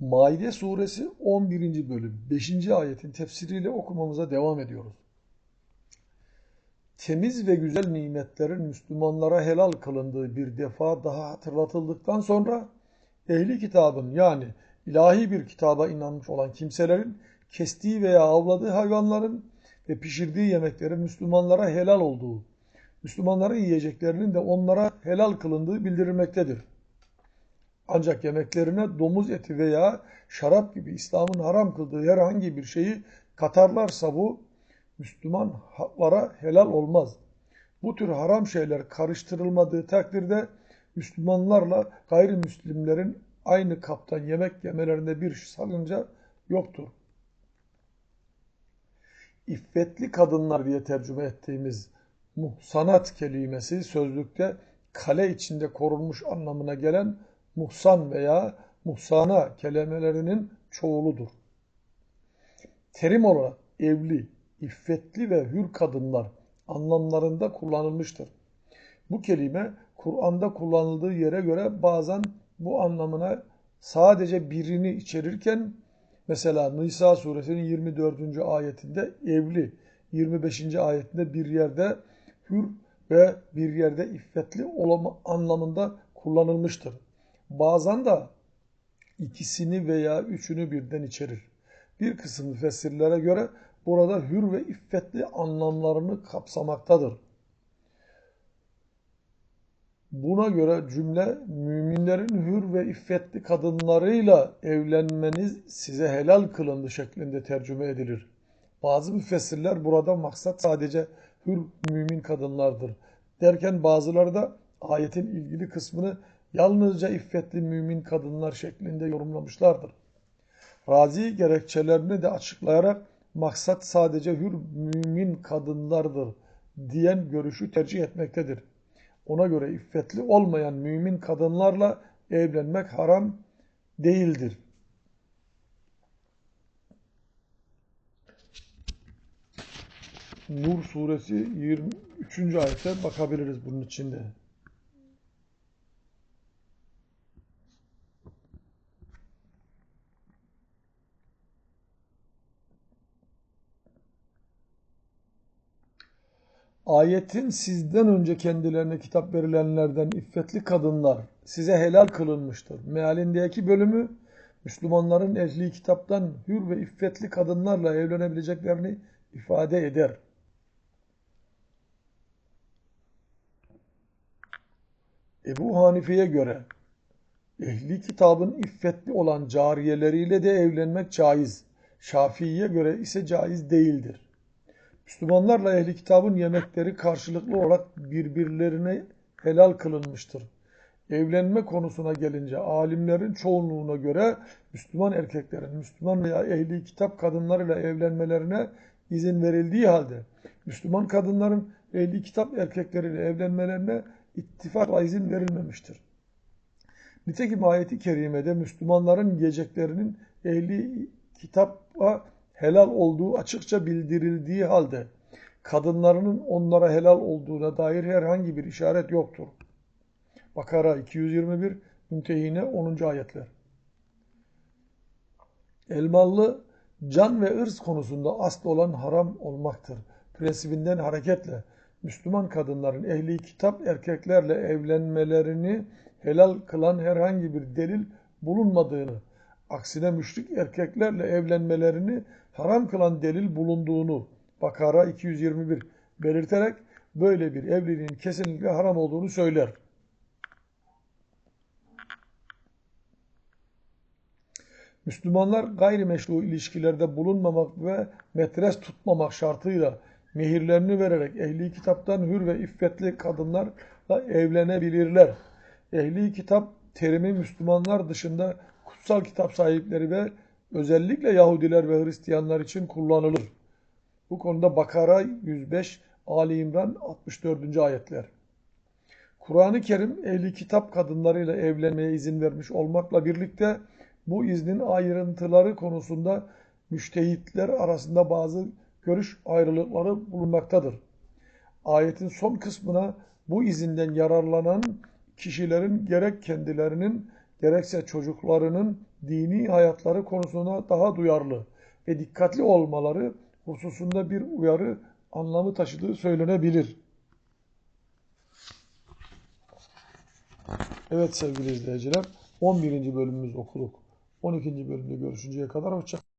Maide suresi 11. bölüm 5. ayetin tefsiriyle okumamıza devam ediyoruz. Temiz ve güzel nimetlerin Müslümanlara helal kılındığı bir defa daha hatırlatıldıktan sonra ehli kitabın yani ilahi bir kitaba inanmış olan kimselerin kestiği veya avladığı hayvanların ve pişirdiği yemeklerin Müslümanlara helal olduğu, Müslümanların yiyeceklerinin de onlara helal kılındığı bildirilmektedir. Ancak yemeklerine domuz eti veya şarap gibi İslam'ın haram kıldığı herhangi bir şeyi katarlarsa bu Müslümanlara helal olmaz. Bu tür haram şeyler karıştırılmadığı takdirde Müslümanlarla gayrimüslimlerin aynı kaptan yemek yemelerinde bir sakınca yoktur. İffetli kadınlar diye tercüme ettiğimiz muhsanat kelimesi sözlükte kale içinde korunmuş anlamına gelen muhsan veya muhsana kelimelerinin çoğuludur. Terim olarak evli, iffetli ve hür kadınlar anlamlarında kullanılmıştır. Bu kelime Kur'an'da kullanıldığı yere göre bazen bu anlamına sadece birini içerirken mesela Nisa suresinin 24. ayetinde evli, 25. ayetinde bir yerde hür ve bir yerde iffetli olma anlamında kullanılmıştır. Bazen de ikisini veya üçünü birden içerir. Bir kısım müfessirlere göre burada hür ve iffetli anlamlarını kapsamaktadır. Buna göre cümle müminlerin hür ve iffetli kadınlarıyla evlenmeniz size helal kılındı şeklinde tercüme edilir. Bazı müfessirler burada maksat sadece hür mümin kadınlardır derken bazıları da ayetin ilgili kısmını yalnızca iffetli mümin kadınlar şeklinde yorumlamışlardır. Razi gerekçelerini de açıklayarak maksat sadece hür mümin kadınlardır diyen görüşü tercih etmektedir. Ona göre iffetli olmayan mümin kadınlarla evlenmek haram değildir. Nur suresi 23. ayete bakabiliriz bunun içinde. Ayetin sizden önce kendilerine kitap verilenlerden iffetli kadınlar size helal kılınmıştır. Mealindeki bölümü Müslümanların ehli kitaptan hür ve iffetli kadınlarla evlenebileceklerini ifade eder. Ebu Hanife'ye göre ehli kitabın iffetli olan cariyeleriyle de evlenmek caiz. Şafii'ye göre ise caiz değildir. Müslümanlarla ehli kitabın yemekleri karşılıklı olarak birbirlerine helal kılınmıştır. Evlenme konusuna gelince alimlerin çoğunluğuna göre Müslüman erkeklerin Müslüman veya ehli kitap kadınlarıyla evlenmelerine izin verildiği halde Müslüman kadınların ehli kitap erkekleriyle evlenmelerine ittifakla izin verilmemiştir. Nitekim ayeti kerimede Müslümanların yiyeceklerinin ehli kitaba helal olduğu açıkça bildirildiği halde kadınlarının onlara helal olduğuna dair herhangi bir işaret yoktur. Bakara 221, Müntehine 10. ayetler. Elmalı can ve ırz konusunda asıl olan haram olmaktır. Prensibinden hareketle Müslüman kadınların ehli kitap erkeklerle evlenmelerini helal kılan herhangi bir delil bulunmadığını, aksine müşrik erkeklerle evlenmelerini haram kılan delil bulunduğunu Bakara 221 belirterek böyle bir evliliğin kesinlikle haram olduğunu söyler. Müslümanlar gayrimeşru ilişkilerde bulunmamak ve metres tutmamak şartıyla mehirlerini vererek ehli kitaptan hür ve iffetli kadınlarla evlenebilirler. Ehli kitap terimi Müslümanlar dışında kutsal kitap sahipleri ve özellikle Yahudiler ve Hristiyanlar için kullanılır. Bu konuda Bakara 105, Ali İmran 64. ayetler. Kur'an-ı Kerim ehli kitap kadınlarıyla evlenmeye izin vermiş olmakla birlikte bu iznin ayrıntıları konusunda müştehitler arasında bazı görüş ayrılıkları bulunmaktadır. Ayetin son kısmına bu izinden yararlanan kişilerin gerek kendilerinin gerekse çocuklarının dini hayatları konusunda daha duyarlı ve dikkatli olmaları hususunda bir uyarı anlamı taşıdığı söylenebilir. Evet sevgili izleyiciler, 11. bölümümüzü okuduk. 12. bölümde görüşünceye kadar hoşça